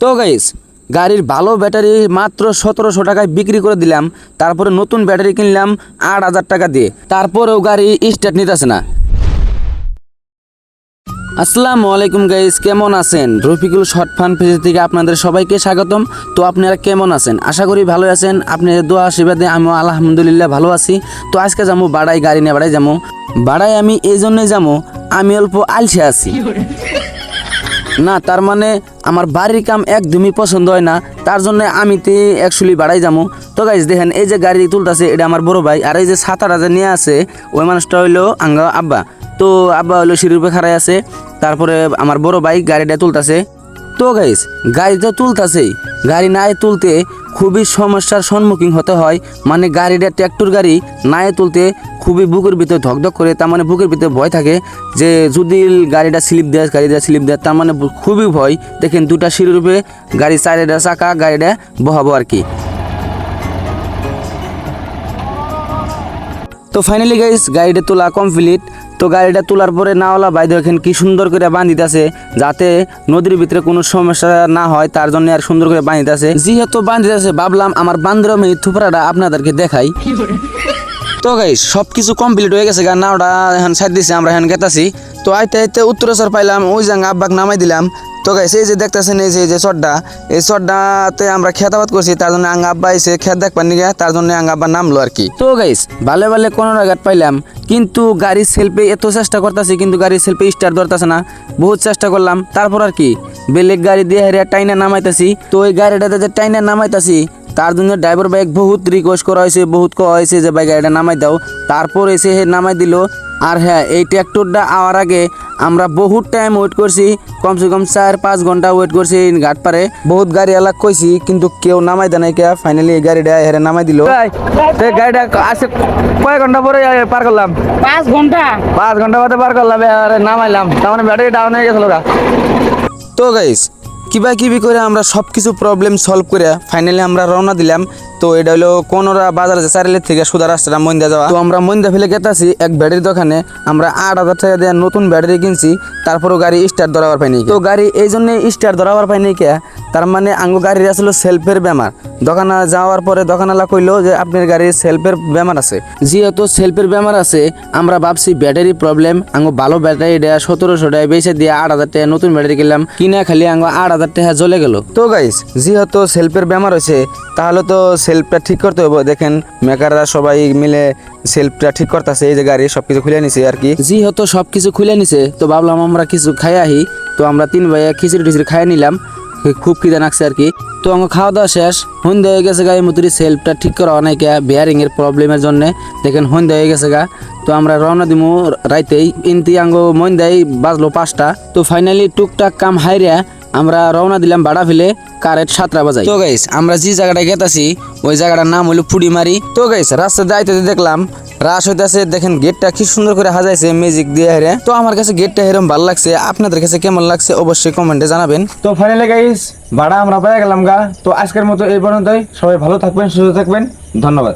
তো গাইস গাড়ির ভালো ব্যাটারি মাত্র সতেরোশো টাকায় বিক্রি করে দিলাম, তারপরে নতুন ব্যাটারি কিনলাম আট হাজার টাকা দিয়ে, তারপরেও গাড়ি স্টার্ট নিতেছে না। আসসালামু আলাইকুম গাইস কেমন আছেন? রফিকুল শর্ট ফান পেজ থেকে আপনাদের সবাইকে স্বাগতম। তো আপনারা কেমন আছেন? আশা করি ভালো আছেন। আপনাদের দোয়া আশীর্বাদে আমিও আলহামদুলিল্লাহ ভালো আছি। তো আজকে যাব বাড়াই, গাড়ি নিয়ে বাড়াই যাব বাড়াই আমি এই জন্যই যাব আমি অল্প আলসে আছি। না, তার মানে আমার বাড়ির কাম একদমই পছন্দ হয় না। তার জন্য আমি তে অ্যাকচুয়ালি বাড়াই যাব। তো গাইজ দেখেন, এই যে গাড়ি তুলতেছে, এটা আমার বড় ভাই, আর এই যে সাঁতার যে নিয়ে আছে, ওই মানুষটা হইল আঙ্গা আব্বা। তো আব্বা হইল সিঁড়ির উপরে খাড়াই আছে, তারপরে আমার বড় ভাই গাড়িটা তুলতেছে। তো গাইস গাড়ি তো তুলতেছেই। গাড়ি নাই তুলতে খুবই সমস্যার সম্মুখীন হতে হয়। মানে গাড়িটা ট্র্যাক্টর গাড়ি নাই তুলতে খুবই বুকের ভিতরে ধকধক করে, তার মানে বুকের ভিতরে ভয় থাকে যে যদি গাড়িটা স্লিপ দেয়, গাড়িটা স্লিপ দেয়, তার মানে খুবই ভয়। দেখেন দুটা সিঁড়ির উপরে গাড়ি চারিটা চাকা, গাড়িটা বহাবো আর কি। তো ফাইনালি গাইস গাড়িটা তোলা কমপ্লিট তো গাড়িটা তোলার পরে নাওলা ভাই এখানে কি সুন্দর করে বাঁধিতেছে, যাতে নদীর ভিতরে কোনো সমস্যা না হয়, তার জন্য আর সুন্দর করে বাঁধিতেছে। যেহেতু বান্ধিতেছে ভাবলাম আমার বান্দরমে থুপড়াটা আপনাদেরকে দেখাই। তো গাইস সব কিছু কমপ্লিট হয়ে গেছে গা, নাওটা এখন সাইড দিছে, আমরা এখন গেতাছি। তো আইতে আইতে উত্তরেশ্বর পাইলাম, ওই জাঙ্গা আব্বাক নামাই দিলাম। তো গাইস, এই যে দেখতেছেন, এই যে যে চড্ডা এই চড্ডাতে আমরা খেতাবাদ করছি, তার জন্য আঙ্গা আব্বা এসে খেত দেখবার নিগে তার জন্য আঙ্গা আব্বা নামলো আর কি। তো গাইস ভালে ভালে কোনো ঘাট পাইলাম, কিন্তু গাড়ির সেলফে এত চেষ্টা করতেছি, কিন্তু গাড়ির সেলফে স্টার্ট ধরতেছে না। বহুত চেষ্টা করলাম, তারপর আর কি বেলেগ গাড়ি দিয়ে হেরিয়া টাইনা নামাইতাছি, তো ওই গাড়িটাতে যে টাইনা নামাইতাছি তার জন্য ড্রাইভার বাইক বহুত রিকোয়েস্ট করা হয়েছে বহুত করা হয়েছে যে ভাই গাড়িটা নামাই দাও। তারপর এসে হে নামাই দিল। আর হ্যাঁ এই ট্র্যাক্টরটা আওয়ার আগে আমরা বহুত টাইম ওয়েট করছি। কমসে কম চার পাঁচ ঘণ্টা ওয়েট করছি ঘাট পারে বহুত গাড়ি এলাক কইছি কিন্তু কেউ নামাই দেয় নাই কে ফাইনালি এই গাড়িটা হেরে নামাই দিল। গাড়িটা আসে কয় ঘণ্টা পরে পার করলাম? পাঁচ ঘণ্টা? পাঁচ ঘণ্টা বাদে পার করলাম আর নামাইলাম। তার মানে ব্যাটারি ডাউন হয়ে গেছিল তো গাইস কিবা কিবি করে আমরা সব কিছু প্রবলেম সলভ করে ফাইনালি আমরা রওনা দিলাম। তো এটা হলো কোনোরা বাজার চারিলের থেকে সুদা রাস্তাটা মন্দা যাওয়া। তো আমরা মন্দা ফেলে গেতাছি এক ব্যাটারি দোকানে। আমরা আট হাজার টাকা দেওয়া নতুন ব্যাটারি কিনছি, তারপরও গাড়ি স্টার্ট ধরাবার পাইনি। তো গাড়ি এই জন্য স্টার্ট ধরাবার পাইনি কে? তার মানে আঙ্গো গাড়ির আসলে সেলফের বেমার। দোকানে যাওয়ার পরে দোকানওয়ালা কইলো যে আপনার গাড়ির সেলফের বেমার আছে। যেহেতু সেলফের বেমার আছে আমরা ভাবছি ব্যাটারি প্রবলেম আঙ্গো ভালো ব্যাটারি দেয়া সতেরোশো টাকা বেশি দিয়ে আট হাজার টাকা নতুন ব্যাটারি কিনলাম। কিনা খালি আঙ্গো আট হাজার টাকা জ্বলে গেল। তো গাইস যেহেতু সেলফের বেমার হয়েছে তাহলে তো সেলফটা ঠিক করতে হবে দেখেন মেকাররা সবাই মিলে সেলফটা ঠিক করতেছে এই যে গাড়ি সবকিছু খুলে নিছে আর কি। যেহেতু সবকিছু খুলে নিছে তো ভাবলাম আমরা কিছু খাই আহি। তো আমরা তিন ভাইয়া খিচুড়ি টিচুড়ি খাই নিলাম। খুব খিদে লাগছে আর কি। তো আমার খাওয়া দাওয়া শেষ, সন্ধ্যা হয়ে গেছে গা, এই মতুরি সেলফটা ঠিক করা অনেকে এর প্রবলেমের জন্য। দেখেন, সন্ধ্যা হয়ে গেছে গা, তো আমরা রওনা দিমু রাইতেই। ইন্তি আঙ্গ মন দেয় বাজলো পাঁচটা। তো ফাইনালি টুকটাক কাম হাইরা আমরা রওনা দিলাম বাড়া ফেলে কারেট সাতটা বাজাই। তো গাইস আমরা যে জায়গাটা গেতাছি, ওই জায়গাটার নাম হলো পুডিমারি তো গাইস রাস্তা যাইতে দেখলাম রাস হইতেছে, দেখেন গেটটা কি সুন্দর করে হাজাইছে ম্যাজিক দিয়ে হেরে। তো আমার কাছে গেটটা হেরম ভালো লাগছে, আপনাদের কাছে কেমন লাগছে অবশ্যই কমেন্টে জানাবেন। তো ফাইনালি গাইস ভাড়া আমরা পাই গেলাম গা। তো আজকের মতো এই পর্যন্তই, সবাই ভালো থাকবেন, সুস্থ থাকবেন, ধন্যবাদ।